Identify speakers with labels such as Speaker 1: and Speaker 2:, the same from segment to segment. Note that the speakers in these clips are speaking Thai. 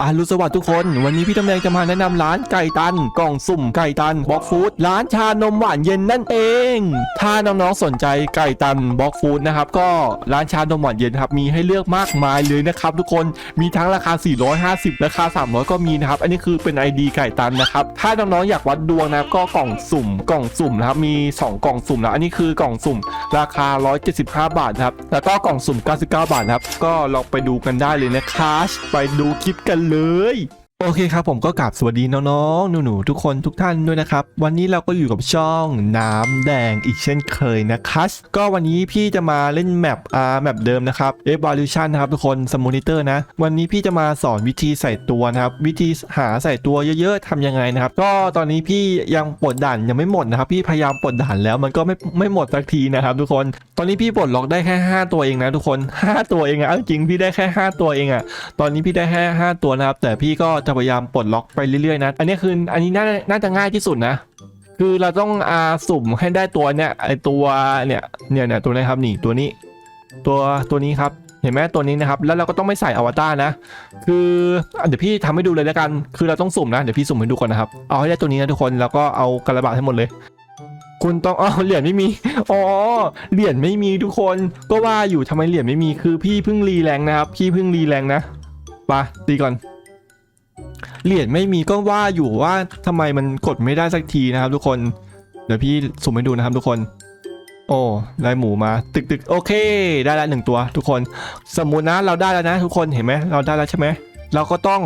Speaker 1: อารุสวัสดิ์ทุกคน วันนี้พี่ตำแดงจะมาแนะนำร้านไก่ตัน กล่องสุ่มไก่ตันบล็อกฟู้ดร้านชานมหวานเย็นนั่นเอง ถ้าน้องๆสนใจไก่ตันบล็อกฟู้ดนะครับก็ร้านชานมหวานเย็นครับมีให้เลือกมากมายเลยนะครับทุกคนมีทั้งราคา 450 ราคา 300 ก็มีนะครับ อันนี้คือเป็น ID ไก่ตันนะครับถ้าน้องๆอยากวัดดวงนะครับก็กล่องสุ่มกล่องสุ่มนะครับมี 2 กล่องสุ่มนะอันนี้คือกล่องสุ่ม ราคา 175 บาทครับ แล้วก็กล่องสุ่ม 99 บาทครับ ก็ลองไปดูกันได้เลยนะคะไปดูคลิปกันเลย โอเคครับผมก็กราบสวัสดีน้องๆหนูๆทุกคนทุกท่านด้วยนะครับ วันนี้เราก็อยู่กับช่องน้ำแดงอีกเช่นเคยนะคะก็วันนี้พี่จะมาเล่นแมปอ่าแมปเดิมนะครับ Evolution นะครับทุกคนสม o นิเตอร์นะ วันนี้พี่จะมาสอนวิธีใส่ตัวนะครับ วิธีหาใส่ตัวเยอะๆทำยังไงนะครับ ก็ตอนนี้พี่ยังปลดด่านยังไม่หมดนะครับ พี่พยายามปลดด่านแล้วมันก็ไม่ไม่หมดสักทีนะครับทุกคน อนนี้พี่ปลดล็อกได้แค่ 5 ตัวเองนะทุกคน 5 ตัวเองอะจริงพี่ได้แค่ 5 ตัวเองอะตอนนี้พี่ได้แค่5ตัวนะครับ แต่พี่ก็จะพยายามปลดล็อกไปเรื่อยๆนะ อันนี้คืออันนี้น่าน่าจะง่ายที่สุดนะ คือเราต้องอาสุ่มให้ได้ตัวเนี้ยไอตัวเนี่ยเนี่ยเนี่ยตัวนี้ครับนี่ตัวนี้ ตัวตัวนี้ครับเห็นไหมตัวนี้นะครับ แล้วเราก็ต้องไม่ใส่อวตารนะ คือเดี๋ยวพี่ทำให้ดูเลยแล้วกัน คือเราต้องสุ่มนะ เดี๋ยวพี่สุ่มให้ดูก่อนนะครับ เอาให้ได้ตัวนี้นะทุกคน แล้วก็เอากระบาดให้หมดเลย คุณต้องอ๋อเหรียญไม่มี อ๋อ เหรียญไม่มีทุกคน ก็ว่าอยู่ทำไมเหรียญไม่มี คือพี่เพิ่งรีแรงนะครับ พี่เพิ่งรีแรงนะปะตีก่อน เหรียญไม่มีก็ว่าอยู่ว่าทำไมมันกดไม่ได้สักทีนะครับ ทุกคน เดี๋ยวพี่สุ่มให้ดูนะครับทุกคน โอ้ได้หมูมา ตึกตึกโอเค ได้แล้วหนึ่งตัว ทุกคน สมมุตินะเราได้แล้วนะ ทุกคน เห็นไหมเราได้แล้วใช่ไหม เราก็ต้อง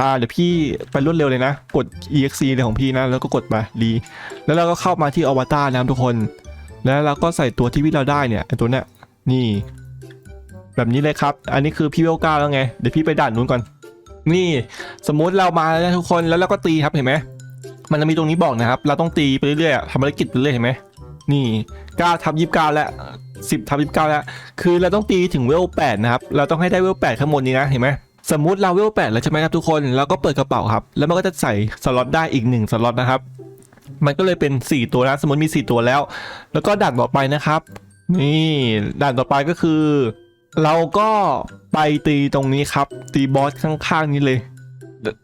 Speaker 1: อ่าเดี๋ยวพี่ไปรวดเร็วเลยนะ กด exe เลยของพี่นะ แล้วก็กดไปรีแล้วเราก็เข้ามาที่อวตารนะทุกคน แล้วเราก็ใส่ตัวที่พี่เราได้เนี่ยตัวเนี้ยนี่ แบบนี้เลยครับ อันนี้คือพี่เวลก้าแล้วไง เดี๋ยวพี่ไปด่านนู้นก่อน นี่สมมุติเรามาแล้วนะทุกคนแล้วเราก็ตีครับเห็นไหมมันจะมีตรงนี้บอกนะครับ เราต้องตีไปเรื่อยๆทำภารกิจไปเรื่อยเห็นไหมนี่9ทับ29แล้ว10ทับ29แล้ว คือเราต้องตีถึงเวล8นะครับ เราต้องให้ได้เวล8ข้างบนนี้นะเห็นไหม สมมุติเราเวล8แล้วใช่ไหมครับทุกคนเราก็เปิดกระเป๋าครับ แล้วมันก็จะใส่สล็อตได้อีก1สล็อตนะครับ มันก็เลยเป็น 4 ตัวนะสมมติมี 4 ตัวแล้ว แล้วก็ด่านต่อไปนะครับ นี่ด่านต่อไปก็คือ เราก็ไปตีตรงนี้ครับ ตีบอสข้างๆนี้เลย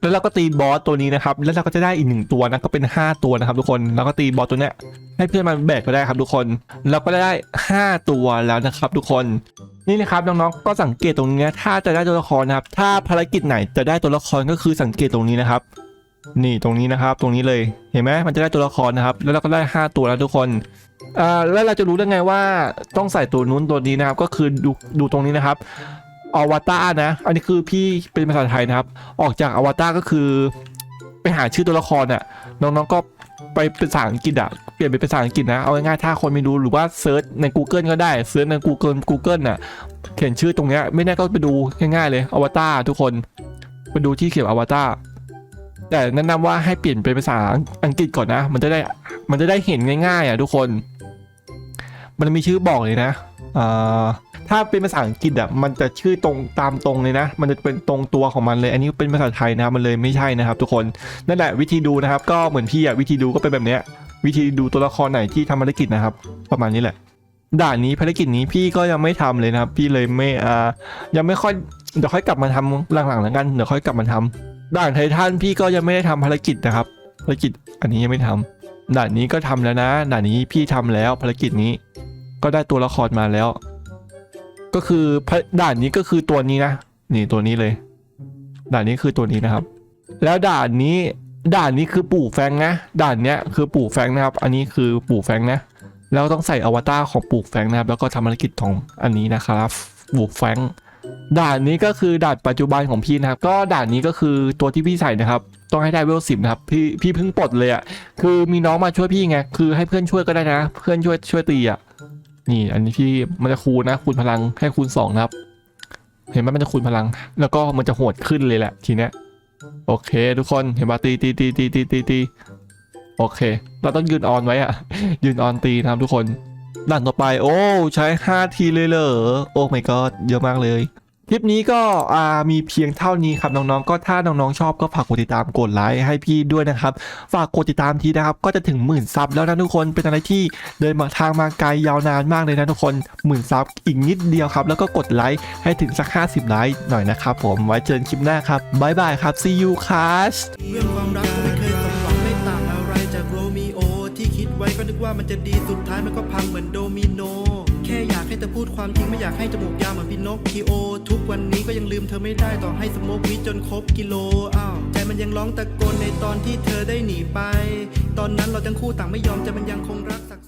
Speaker 1: แล้วเราก็ตีบอสตัวนี้นะครับ แล้วเราก็จะได้อีกหนึ่งตัวนะก็เป็น 5 ตัวนะครับ ทุกคนแล้วก็ตีบอสตัวเนี้ยให้เพื่อนมันแบกก็ได้ครับทุกคน เราก็ได้ 5 ตัวแล้วนะครับ ทุกคน นี่นะครับน้องๆก็สังเกตตรงนี้นะถ้าจะได้ตัวละครนะครับ ถ้าภารกิจไหนจะได้ตัวละครก็คือสังเกตตรงนี้นะครับ นี่ตรงนี้นะครับ ตรงนี้เลยเห็นไหมมันจะได้ตัวละครนะครับ แล้วเราก็ได้ 5 ตัวแล้วทุกคนอ่าแล้วเราจะรู้ได้ไงว่าต้องใส่ตัวนู้นตัวนี้นะครับ ก็คือดูดูตรงนี้นะครับอวตารนะ อันนี้คือพี่เป็นภาษาไทยนะครับ ออกจากอวตารก็คือ ไปหาชื่อตัวละครอะน้องๆก็ ไปเป็นภาษาอังกฤษอะเปลี่ยนเป็นภาษาอังกฤษนะ เอาง่ายๆถ้าคนไม่รู้หรือว่าเซิร์ชใน Google ก็ได้เซิร์ชใน Google Google น่ะเขียนชื่อตรงเนี้ยไม่แน่ก็ไปดูง่ายๆเลยอวตารทุกคนไปดูที่เขียนอวตารแต่แนะนำว่าให้เปลี่ยนเป็นภาษาอังกฤษก่อนนะ มันจะได้มันจะได้เห็นง่ายๆอะทุกคน มันมีชื่อบอกเลยนะอ่า ถ้าเป็นภาษาอังกฤษอะมันจะชื่อตรงตามตรงเลยนะ มันจะเป็นตรงตัวของมันเลย อันนี้เป็นภาษาไทยนะครับมันเลยไม่ใช่นะครับ ทุกคนนั่นแหละวิธีดูนะครับ ก็เหมือนพี่อะวิธีดูก็เป็นแบบเนี้ยวิธีดูตัวละครไหนที่ทำภารกิจนะครับ ประมาณนี้แหละ ด่านนี้ภารกิจนี้พี่ก็ยังไม่ทำเลยนะครับ พี่เลยไม่อ่ายังไม่ค่อยเดี๋ยวค่อยกลับมาทำหลังๆแล้วกันเดี๋ยวค่อยกลับมาทำด่านไททันพี่ก็ยังไม่ได้ทำภารกิจนะครับ ภารกิจอันนี้ยังไม่ทำด่านนี้ก็ทำแล้วนะ ด่านนี้พี่ทำแล้วภารกิจนี้ ก็ได้ตัวละครมาแล้ว ก็คือด่านนี้ก็คือตัวนี้นะนี่ตัวนี้เลย ด่านนี้คือตัวนี้นะครับ แล้วด่านนี้ด่านนี้คือปู่แฟงนะ ด่านเนี้ยคือปู่แฟงนะครับ อันนี้คือปู่แฟงนะ แล้วต้องใส่อวตารของปู่แฟงนะครับ แล้วก็ทำภารกิจของอันนี้นะครับปู่แฟงด่านนี้ก็คือด่านปัจจุบันของพี่นะครับ ก็ด่านนี้ก็คือตัวที่พี่ใส่นะครับ ต้องให้ได้เวลสิบนะครับ พี่พี่เพิ่งปลดเลยอะ่ะ คือมีน้องมาช่วยพี่ไง คือให้เพื่อนช่วยก็ได้นะ เพื่อนช่วยช่วยตีอะ่ะ นี่อันนี้ที่มันจะคูณนะคูณพลังให้คูณสองนะครับ เห็นไหมมันจะคูณพลัง แล้วก็มันจะโหดขึ้นเลยแหละทีเนี้ยโอเค ทุกคนเห็นปะตีตีตีตีตีตีตีโอเค เราต้องยืนออนไว้อะยืนออนตีนะครับทุกคนด่านต่อไป โอ้ ใช้ 5 ทีเลยเหรอ โอ้ my god เยอะมากเลย คลิปนี้ก็มีเพียงเท่านี้ครับน้องๆ ก็ถ้าน้องๆชอบก็ฝากกดติดตามกดไลค์ให้พี่ด้วยนะครับ ฝากกดติดตามทีนะครับ ก็จะถึงหมื่นซับแล้วนะทุกคนเป็นอะไรที่เดินมาทางมาไกลยาวนานมากเลยนะทุกคนหมื่นซับอีกนิดเดียวครับ แล้วก็กดไลค์ให้ถึงสัก 50 ไลค์หน่อยนะครับผมไว้เจอคลิปหน้าครับบ๊ายบายครับ see you ครับ
Speaker 2: เรื่องความรักไม่เคยสมหวังไม่ต่างอะไรจากโรมิโอที่คิดไว้ก็นึกว่ามันจะดีสุดท้ายมันก็พังเหมือนโดมิโน แค่อยากให้เธอพูดความจริงไม่อยากให้จมูกยาวเหมือนพี่นกคีโอ ทุกวันนี้ก็ยังลืมเธอไม่ได้ต่อให้สมกวิจนครบกิโลอ้าวใจมันยังร้องตะโกนในตอนที่เธอได้หนีไป ตอนนั้นเราทั้งคู่ต่างไม่ยอมใจมันยังคงรักสัก